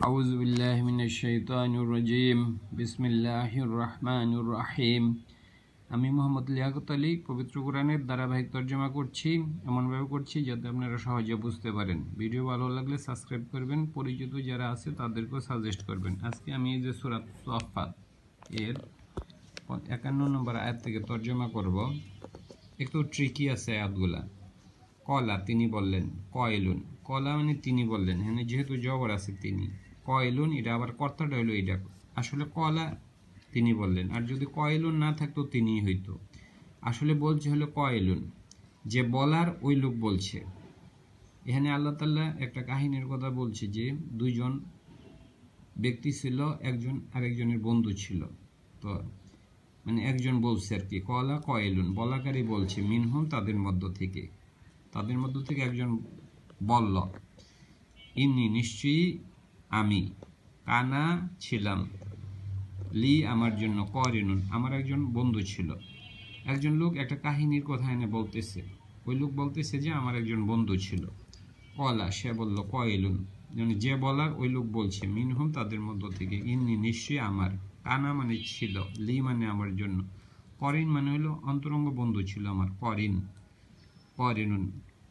أعوذ بالله من الشيطان الرجيم بسم الله الرحمن الرحيم আমি মোহাম্মদ লিয়াকত আলী পবিত্র কোরআনের ধারাবাহিক তর্জমা করছি এমনভাবে করছি যাতে আপনারা সহজে বুঝতে পারেন ভিডিও ভালো লাগলে সাবস্ক্রাইব করবেন পরিচিত যারা আছে তাদেরকেও সাজেস্ট করবেন আজকে আমি এই যে সুরাত সোয়াফাত এর একান্ন নম্বর আয়াত থেকে তর্জমা করব একটু ট্রিকি আছে আয়াতগুলা কলা তিনি বললেন কয়লুন কলা মানে তিনি বললেন হ্যাঁ যেহেতু জবর আছে তিনি কয়লুন, এটা আবার কর্তাটা হইল এটা আসলে কলা তিনি বললেন, আর যদি কয়লুন না থাকতো তিনি হইতো। আসলে বলছে হলো কয়লুন, যে বলার ওই লোক বলছে। এখানে আল্লাহ তাল্লাহ একটা কাহিনীর কথা বলছে যে দুইজন ব্যক্তি ছিল, একজন আরেকজনের বন্ধু ছিল। তো মানে একজন বলছে আর কি, কলা কয়েলুন, বলাকারী বলছে, মিনহুম তাদের মধ্য থেকে। তাদের মধ্য থেকে একজন বলল ইনি নিশ্চয়ই আমি। কানা ছিলাম। লি আমার জন্য করিনুন। আমার একজন বন্ধু ছিল। একজন লোক একটা কাহিনীর কথা এনে বলতেছে। ওই লোক বলতেছে যে আমার একজন বন্ধু ছিল। কলা, সে বলল, কয়েলুন? মানে যে বলার ওই লোক বলছে, মিনহুম তাদের মধ্য থেকে, ইন্নি নিশ্চয়ই আমার। কানা মানে ছিল, লি মানে আমার জন্য। করিন মানে হলো অন্তরঙ্গ বন্ধু ছিল আমার, করিন। করিনুন।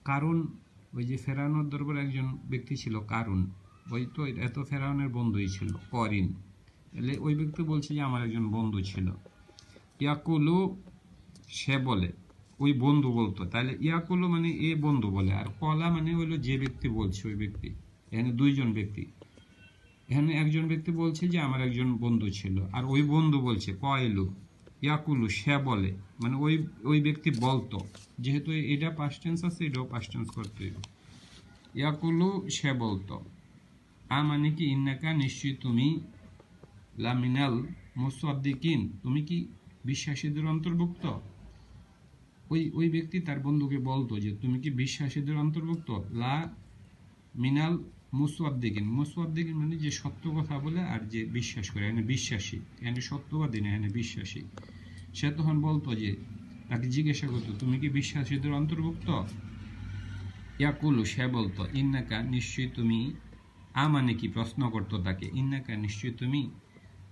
কারণ ওই যে ফেরানোর দরবার একজন ব্যক্তি ছিল, কারুন। ওই তো এত ফেরাউনের বন্ধুই ছিল, করিন। এলে ওই ব্যক্তি বলছে যে, আমার একজন বন্ধু ছিল। ইয়াকুলু, সে বলে, ওই বন্ধু বলতো। তাহলে ইয়াকুলু মানে এ বন্ধু বলে, আর কলা মানে হলো যে ব্যক্তি বলছে ওই ব্যক্তি। এখানে দুইজন ব্যক্তি। এখানে একজন ব্যক্তি বলছে যে, আমার একজন বন্ধু ছিল। আর ওই বন্ধু বলছে, কয়েলু? ইয়াকুলু, সে বলে মানে ওই ওই ব্যক্তি বলতো। যেহেতু এটা পাস্ট টেন্স আছে, এটাও পাস্ট টেন্স করতে ইয়াকুলু, সে বলতো। আ মানে কি ইন্নাকা নিশ্চয়ই তুমি লামিনাল মুসাদ্দিকিন? তুমি কি বিশ্বাসীদের অন্তর্ভুক্ত? ওই ওই ব্যক্তি তার বন্ধুকে বলতো যে, তুমি কি বিশ্বাসীদের অন্তর্ভুক্ত? লা মিনাল মুসওয়াদ্দিকিন মুসওয়াদ্দিকিন মানে যে সত্য কথা বলে আর যে বিশ্বাস করে, এখানে বিশ্বাসী এনে সত্যবাদী না, এখানে বিশ্বাসী। সে তখন বলতো যে, তাকে জিজ্ঞাসা করতো, তুমি কি বিশ্বাসীদের অন্তর্ভুক্ত? ইয়াকুলু, সে বলতো, ইন্নাকা নিশ্চয়ই তুমি আ মানে কি প্রশ্ন করতো তাকে? ইন্নাকা নিশ্চয়ই তুমি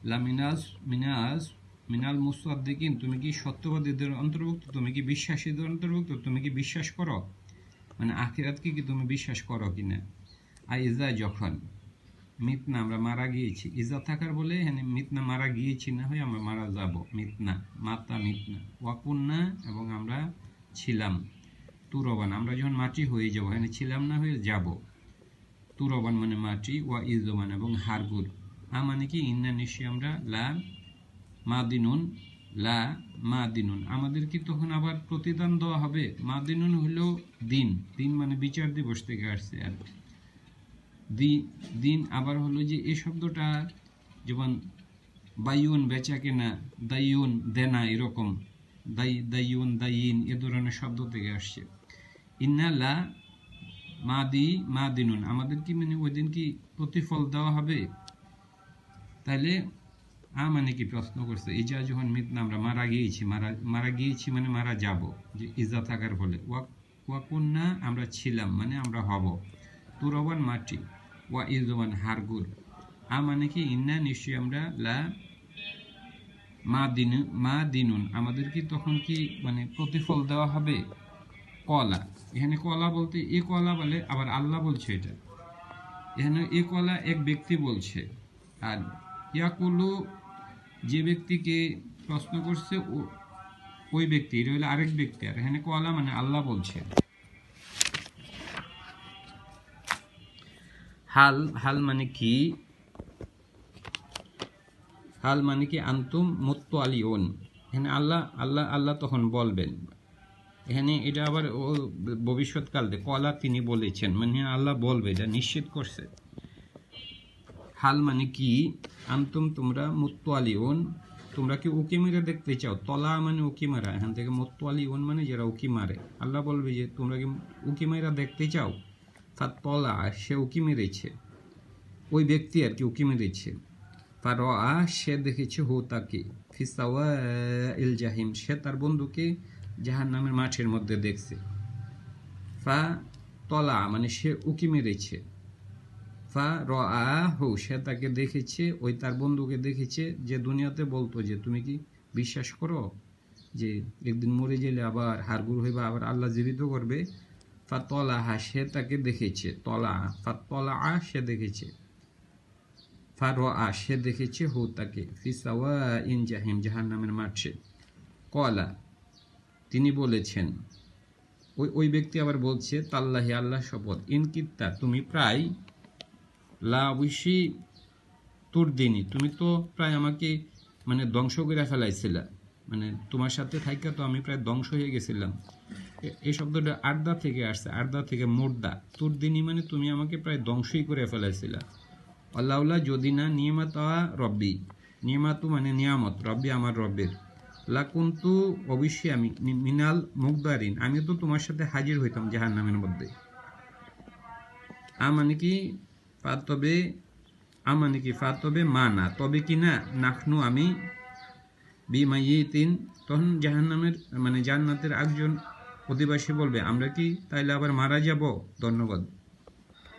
লামিনাজ মিনাস মিনাল মুসাদ্দিকিন, তুমি কি সত্যবাদীদের অন্তর্ভুক্ত? তুমি কি বিশ্বাসীদের অন্তর্ভুক্ত? তুমি কি বিশ্বাস করো? মানে আখিরাতকে কি তুমি বিশ্বাস করো কি না আর ইজা যখন মিতনা, আমরা মারা গিয়েছি। ইজা থাকার বলে হ্যাঁ মিতনা মারা গিয়েছি না হয়ে আমরা মারা যাব। মিতনা, মাতা মিতনা। ওয়াকুন্না এবং আমরা ছিলাম। তুরবান, আমরা যখন মাটি হয়ে যাব হ্যাঁ ছিলাম না হয়ে যাব। তুরবান মানে মাটি, ওয়া ইজমান এবং হারগুর আ মানে কি? ইন্না নিশ্চয়ই আমরা লা মা দিনুন লা মা দিনুন আমাদের কি তখন আবার প্রতিদান দেওয়া হবে। মা দিনুন হলো দিন। দিন মানে বিচার দিবস থেকে আসছে আর দিন আবার হলো যে এই শব্দটা যেমন বায়ুন বেচা কেনা, দাইউন দেনা এরকম। দাই, দাইউন, দাইন এ ধরনের শব্দ থেকে আসছে। ইন্না লা মা দি মা দিনুন আমাদের কি মানে ওই দিন কি প্রতিফল দেওয়া হবে? তাহলে আ মানে কি প্রশ্ন করছে ইজা যখন মিতনা আমরা মারা গিয়েছি, মারা মারা গিয়েছি মানে মারা যাব, যে ইজা থাকার ফলে। ওয়া ওয়াকুন্না আমরা ছিলাম মানে আমরা হব। তুরবান মাটি। ওয়া ইজবান হারগুর আ মানে কি, ইন্না নিশ্চয়ই আমরা লা মা দিন মা দিনুন আমাদের কি তখন কি মানে প্রতিফল দেওয়া হবে? কলা। এখানে কলা বলতে এ কলা বলে, আবার আল্লাহ বলছে এটা। এখানে এ কলা এক ব্যক্তি বলছে। আর ইয়াকুলু, যে ব্যক্তিকে প্রশ্ন করছে ওই ব্যক্তি, এটা হলো আরেক ব্যক্তি। আর এখানে কলা মানে আল্লাহ বলছে। হাল হাল মানে কি? হাল মানে কি, আন্তুম মুত্ত আলী ওন এখানে আল্লাহ আল্লাহ আল্লাহ তখন বলবেন। এখানে এটা আবার ও ভবিষ্যৎকাল কলা তিনি বলেছেন মানে আল্লাহ বলবে এটা নিশ্চিত করছে। হাল মানে কি? আন্তম তোমরা মুত্তালি ওন তোমরা কি উকি মেরে দেখতে চাও? তলা মানে উকি মারা, এখান থেকে মুত্তালি ওন মানে যারা উকি মারে। আল্লাহ বলবে যে, তোমরা কি উকি মেরা দেখতে চাও? তার তলা, সে উকি মেরেছে। ওই ব্যক্তি আর কি উকি মেরেছে। তার আ সে দেখেছে হো তাকে। ফিসাওয়া ইল জাহিম, সে তার বন্ধুকে জাহান নামের মাঠের মধ্যে দেখছে। ফা তলা মানে সে উকি মেরেছে। ফা র হু সে তাকে দেখেছে, ওই তার বন্ধুকে দেখেছে, যে দুনিয়াতে বলতো যে, তুমি কি বিশ্বাস করো যে একদিন মরে গেলে আবার হারগুর হইবা, আবার আল্লাহ জীবিত করবে? ফা তলাহা, সে তাকে দেখেছে, তলা, ফা তলা আ সে দেখেছে। ফা র আ সে দেখেছে হো তাকে ফিসাওয়া ইন জাহিম জাহান নামের মাঠে। কলা তিনি বলেছেন, ওই ওই ব্যক্তি আবার বলছে, তাল্লাহি আল্লাহ শপথ। ইনকিত্তা তুমি প্রায় লা উইসি তোর দিনই তুমি তো প্রায় আমাকে মানে ধ্বংস করে ফেলাইছিলা। মানে তোমার সাথে থাইকা তো আমি প্রায় ধ্বংস হয়ে গেছিলাম। এই শব্দটা আর্দা থেকে আসছে, আর্দা থেকে মোর্দা। তোর দিনই মানে তুমি আমাকে প্রায় ধ্বংসই করে ফেলাইছিলা। আল্লাহ যদি না নিয়মাতা রব্বি, নিয়মাতু মানে নিয়ামত, রব্বি আমার রব্বের। লাকুন্তু অবশ্যই আমি মিনাল মুগদারিন আমি তো তোমার সাথে হাজির হইতাম জাহান নামের মধ্যে। আ মানে কি ফা তবে মানে কি ফা তবে মা না, তবে কি না, নাখনু আমি বি তিন তখন জাহান নামের মানে জান্নাতের একজন অধিবাসী বলবে, আমরা কি তাইলে আবার মারা যাব? ধন্যবাদ।